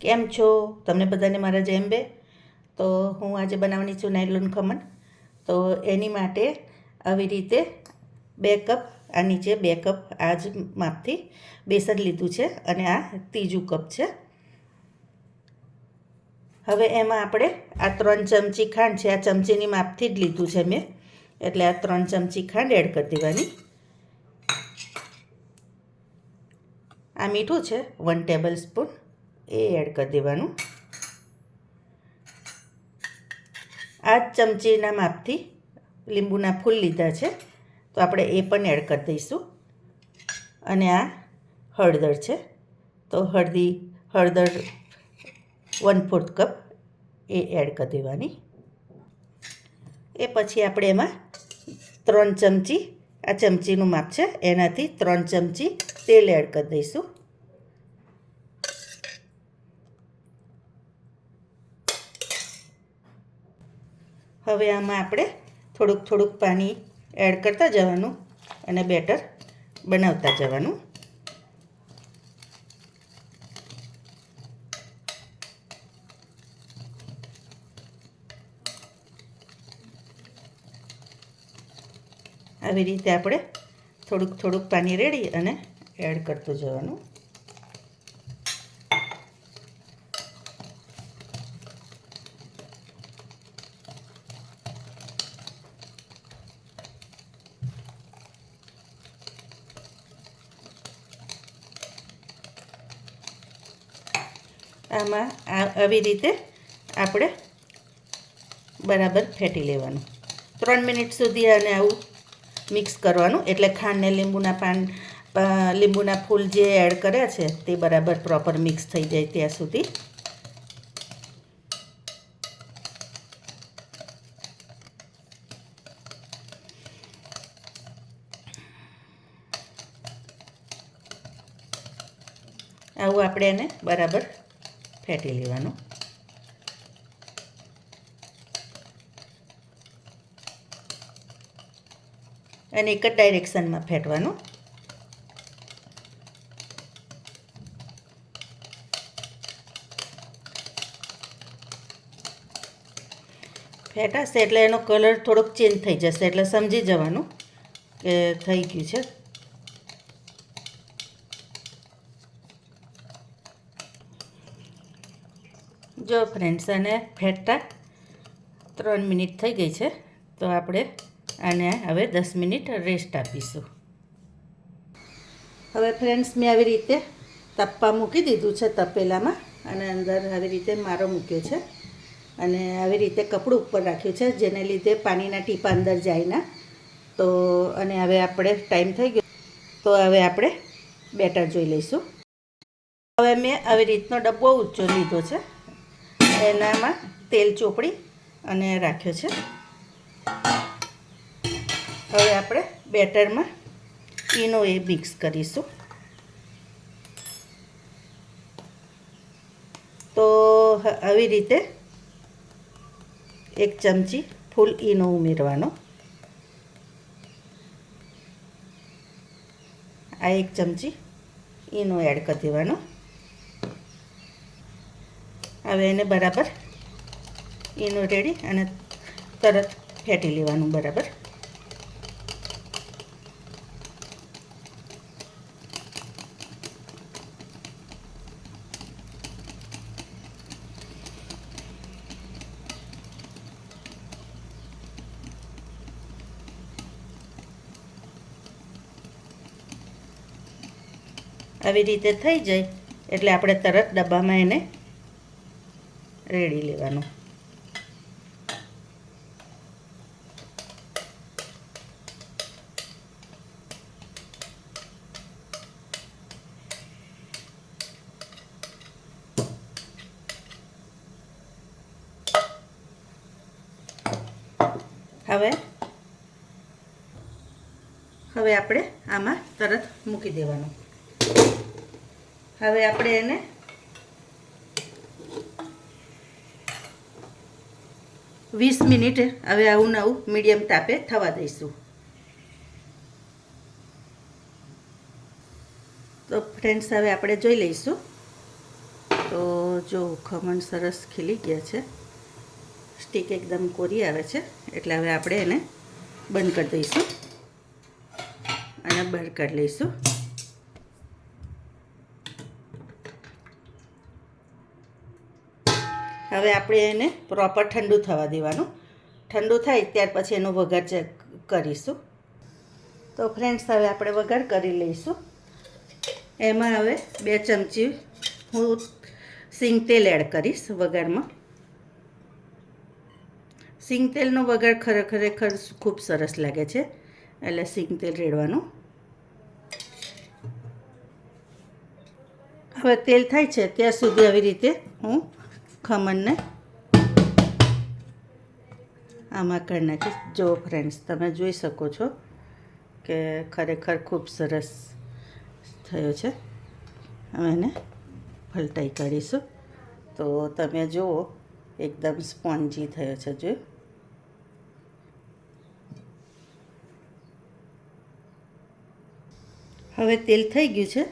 કેમ છો? તમને બધાને મારા જેમ બે? તો હું આજે બનાવવાની છું નાયલોન ખમણ. તો એની માટે આવી રીતે બે કપ આ નીચે બે કપ આ જ માપથી બેસન લીધું છે અને આ ત્રીજું કપ છે. હવે એમાં આપણે આ ત્રણ ચમચી ખાંડ છે, આ ચમચીની માપથી જ લીધું છે મેં. એટલે આ ત્રણ ચમચી ખાંડ એડ કરી દેવાની. આ મીઠું છે, વન ટેબલ સ્પૂન. એ એડ કરી દેવાનું. આ ચમચીના માપથી લીંબુના ફૂલ લીધા છે. તો આપણે એ પણ એડ કરી દઈશું. અને આ હળદર છે. તો હળદી, હળદર વન ફોર્થ કપ એ એડ કરી દેવાની. એ પછી આપણે એમાં ત્રણ ચમચી, આ ચમચીનું માપ છે, એનાથી ત્રણ ચમચી તેલ એડ કરી દઈશું. હવે આમાં આપણે થોડુંક થોડુંક પાણી એડ કરતા જવાનું અને બેટર બનાવતા જવાનું. આવી રીતે આપણે થોડુંક થોડુંક પાણી રેડી અને એડ કરતું જવાનું. આમાં આવી રીતે આપણે બરાબર ફેટી લેવાનું. ત્રણ મિનિટ સુધી આને આવું મિક્સ કરવાનું. એટલે ખાંડને લીંબુના પાન લીંબુના ફૂલ જે એડ કર્યા છે તે બરાબર પ્રોપર મિક્સ થઈ જાય ત્યાં સુધી. આવું આપણે એને બરાબર ફેટી લેવાનું. અને એક જ ડાયરેક્શનમાં ફેંટવાનું. ફેટાશે એટલે એનો કલર થોડોક ચેન્જ થઈ જશે એટલે સમજી જવાનું કે થઈ ગયું છે. જો ફ્રેન્ડ્સ આને ફેટતા ત્રણ મિનિટ થઈ ગઈ છે, તો આપણે આને હવે દસ મિનિટ રેસ્ટ આપીશું. હવે ફ્રેન્ડ્સ મેં આવી રીતે તપ્પા મૂકી દીધું છે તપેલામાં અને અંદર આવી રીતે મારો મૂક્યો છે અને આવી રીતે કપડું ઉપર રાખ્યું છે, જેને લીધે પાણીના ટીપા અંદર જાય ના. તો અને હવે આપણે ટાઈમ થઈ ગયો, તો હવે આપણે બેટર જોઈ લઈશું. હવે મેં આવી રીતનો ડબ્બો ઊંચો લીધો છે. એનામાં તેલ ચોપડી અને રાખ્યો છે. હવે આપણે બેટરમાં ઈનો એ મિક્સ કરીશું. તો આવી રીતે એક ચમચી ફૂલ ઈનો ઉમેરવાનો. આ એક ચમચી ઈનો એડ કરી દેવાનો. હવે એને બરાબર ઈનો રેડી અને તરત ફેટી લેવાનું બરાબર. આવી રીતે થઈ જાય એટલે આપણે તરત ડબ્બામાં એને રેડી લેવાનું. હવે? હવે આપણે આમાં તરત મૂકી દેવાનું. હવે આપણે એને વીસ મિનિટ હવે આવું નવું મીડિયમ તાપે થવા દઈશું. તો ફ્રેન્ડ્સ હવે આપણે જોઈ લઈશું. તો જો ખમણ સરસ ખીલી ગયા છે. સ્ટીક એકદમ કોરી આવે છે. એટલે હવે આપણે એને બંધ કરી દઈશું. અને બહાર કાઢી લઈશું. હવે આપણે એને પ્રોપર ઠંડુ થવા દેવાનું. ઠંડુ થાય ત્યાર પછી એનો વઘાર ચેક કરીશું. તો ફ્રેન્ડ્સ હવે આપણે વઘાર કરી લઈશું. એમાં હવે બે ચમચી હું સિંગ તેલ એડ કરીશ વઘારમાં. સિંગ તેલનો વઘાર ખરેખર ખૂબ સરસ લાગે છે, એટલે સિંગ તેલ રેડવાનું. હવે તેલ થાય છે, ત્યાં સુધી આવી રીતે હું ખમણને આમાં કરી નાખીશ જો ફ્રેન્ડ્સ તમે જોઈ શકો છો કે ખરેખર ખૂબ સરસ થયો છે. હવે એને ફલટાઈ કાઢીશું. તો તમે જુઓ, એકદમ સ્પોન્જી થયો છે, જો. હવે તેલ થઈ ગયું છે,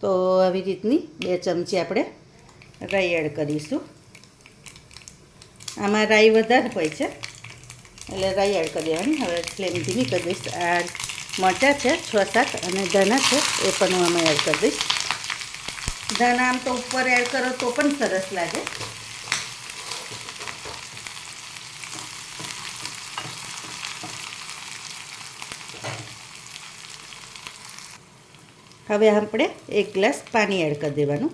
તો આવી રીતની બે ચમચી આપણે રાઈ એડ કરીશું. આમાં રાઈ વધારે હોય છે. એટલે રાઈ એડ કરી દેવાની. હવે ફ્લેમ ધીમી કરી દઈશ. આ મરચાં છે, છ સાત અને ધાણા છે, એ પણ હું આમાં એડ કરી દઈશ. ધાણા આમ તો ઉપર એડ કરો તો પણ સરસ લાગે. હવે આપણે એક ગ્લાસ પાણી એડ કરી દેવાનું.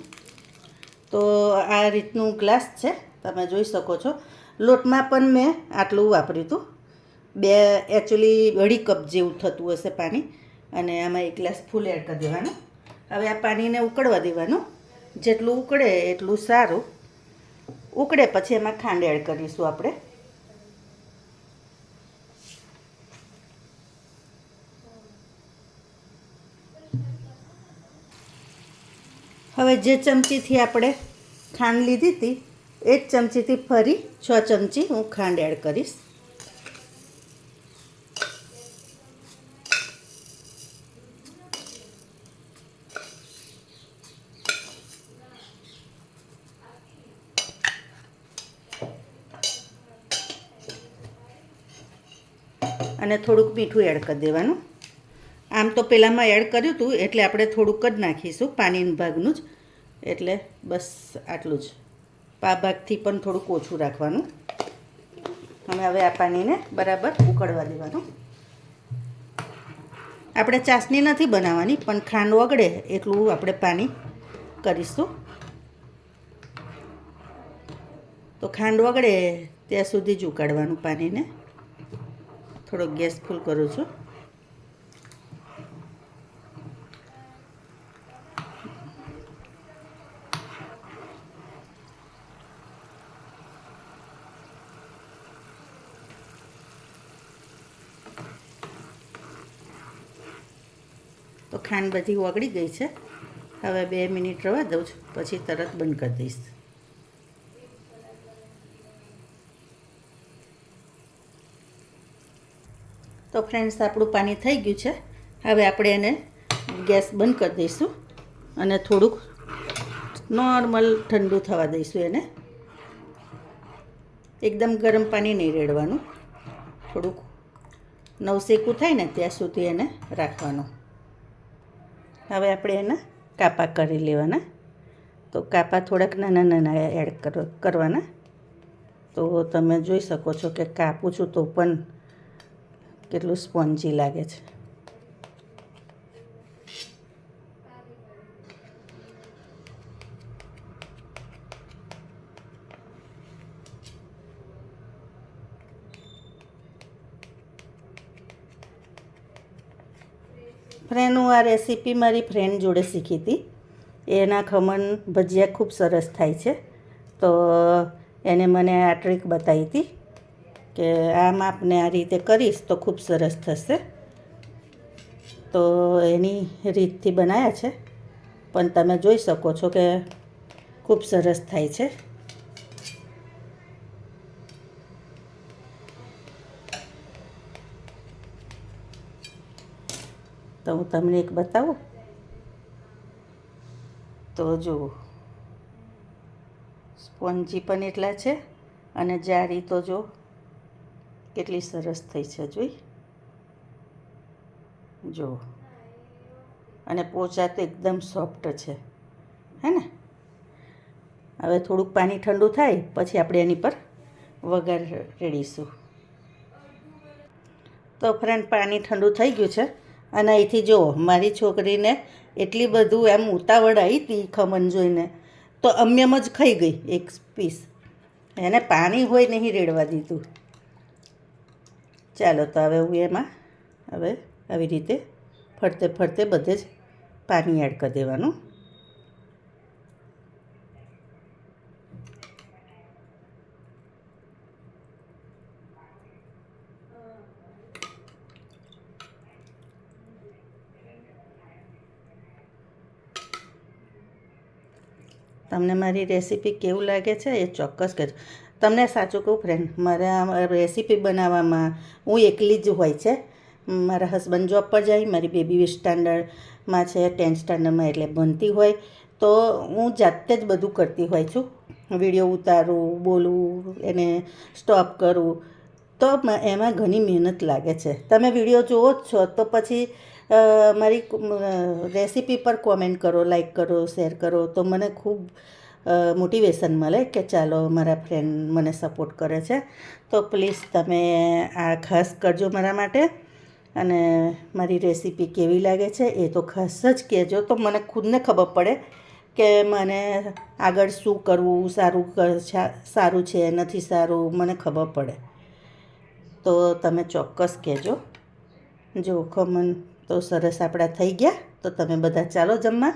તો આ રીતનું ગ્લાસ છે. તમે જોઈ શકો છો. લોટમાં પણ મેં આટલું વાપર્યું હતું. બે એકચ્યુઅલી અઢી કપ જેવું થતું હશે પાણી અને આમાં એક ગ્લાસ ફૂલ એડ કરી દેવાનું. હવે આ પાણીને ઉકળવા દેવાનું. જેટલું ઉકળે એટલું સારું. ઉકળે પછી એમાં ખાંડ એડ કરીશું આપણે. હવે જે ચમચીથી આપણે ખાંડ લીધી હતી એ જ ચમચીથી ફરી છ ચમચી હું ખાંડ એડ કરીશ. અને થોડુંક મીઠું એડ કરી દેવાનું. આમ તો પહેલાંમાં એડ કર્યું હતું, એટલે આપણે થોડુંક જ નાખીશું, પાણીના ભાગનું જ. એટલે બસ આટલું જ. ભાગથી પણ થોડુંક ઓછું રાખવાનું. અને હવે આ પાણીને બરાબર ઉકળવા દેવાનું. આપણે ચાસણી નથી બનાવવાની, પણ ખાંડ ઓગળે એટલું આપણે પાણી કરીશું. તો ખાંડ ઓગળે ત્યાં સુધી જ ઉકાળવાનું પાણીને. થોડોક ગેસ ફૂલ કરું છું. તો ખાંડ બધી ઓગળી ગઈ છે. હવે બે મિનિટ રવા દઉં છું. પછી તરત બંધ કરી દઈશ. તો ફ્રેન્ડ્સ, આપણું પાણી થઈ ગયું છે. હવે આપણે એને ગેસ બંધ કરી દઈશું અને થોડુંક નોર્મલ ઠંડુ થવા દઈશું એને. એકદમ ગરમ પાણી નહીં રેડવાનું. થોડુંક નવસેકું થાય ને ત્યાં સુધી એને રાખવાનું. હવે આપણે એના કાપા કરી લેવાના. તો કાપા થોડાક નાના નાના એડ કરવાના. તો તમે જોઈ શકો છો કે કાપું છું તો પણ કેટલું સ્પોન્જી લાગે છે. ફ્રેન્ડ હું આ રેસીપી મારી ફ્રેન્ડ જોડે શીખી હતી. એના ખમણ ભજીયા ખૂબ સરસ થાય છે. તો, એને મને આ ટ્રીક બતાવી હતી કે આ માપને આ રીતે કરીશ તો ખૂબ સરસ થશે. તો એની રીતથી બનાવ્યા છે. પણ તમે જોઈ શકો છો કે ખૂબ સરસ થાય છે. તો હું તમને એક બતાવું? તો જુઓ સ્પોન્જી પણ એટલા છે અને જારી તો જો કેટલી સરસ થઈ છે જોઈ. જો, અને પોચા તો એકદમ સોફ્ટ છે, હે ને? હવે થોડુંક પાણી ઠંડુ થાય, પછી આપણે એની પર વઘાર રેડીશું. તો ફ્રેન્ડ, પાણી ઠંડુ થઈ ગયું છે. અને અહીંથી જો, મારી છોકરીને એટલી બધું એમ ઉતાવળ આવી હતી ખમણ જોઈને, તો અમ્યમ જ ખાઈ ગઈ એક પીસ. એને પાણી હોય નહીં રેડવા દીધું. ચાલો તો હવે હું એમાં હવે આવી રીતે ફરતે ફરતે બધે જ પાણી એડ કરી દેવાનું. તમને મારી રેસીપી કેવું લાગે છે એ ચોક્કસ કહેજો. તમને સાચું કહું ફ્રેન્ડ મારે આ રેસીપી બનાવવામાં હું એકલી જ હોય છે. મારા હસબન્ડ જોબ પર જાય, મારી બેબી સ્ટાન્ડર્ડમાં છે ટેન્થ સ્ટાન્ડર્ડમાં એટલે ભણતી હોય. તો હું જાતે જ બધું કરતી હોય છું. વીડિયો ઉતારું બોલવું એને સ્ટોપ કરું. તો એમાં ઘણી મહેનત લાગે છે. તમે વીડિયો જુઓ જ છો, તો પછી મારી રેસીપી પર કોમેન્ટ કરો, લાઈક કરો, શેર કરો. તો મને ખૂબ મોટિવેશન મળે કે ચાલો મારા ફ્રેન્ડ મને સપોર્ટ કરે છે. તો પ્લીઝ તમે આ ખાસ કરજો મારા માટે. અને મારી રેસીપી કેવી લાગે છે એ તો ખાસ જ કહેજો. તો મને ખુદને ખબર પડે કે મને આગળ શું કરવું, સારું સારું છે, નથી સારું, મને ખબર પડે. તો તમે ચોક્કસ કહેજો. જો ખમણ તો સરસ આપણા થઈ ગયા. તો તમે બધા ચાલો જમવા.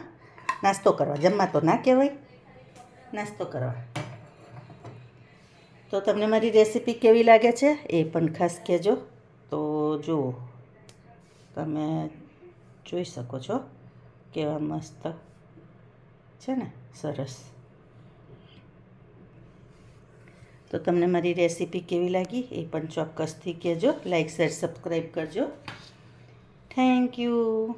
નાસ્તો કરવા. જમવા તો ના કહેવાય. નાસ્તો કરવા. તો તમને મારી રેસીપી કેવી લાગે છે એ પણ ખાસ કહેજો. તો જુઓ તમે જોઈ શકો છો કેવા મસ્ત છે ને? સરસ. તો તમને મારી રેસીપી કેવી લાગી એ પણ ચોક્કસથી કહેજો. લાઈક, શેર, સબસ્ક્રાઈબ કરજો. Thank you.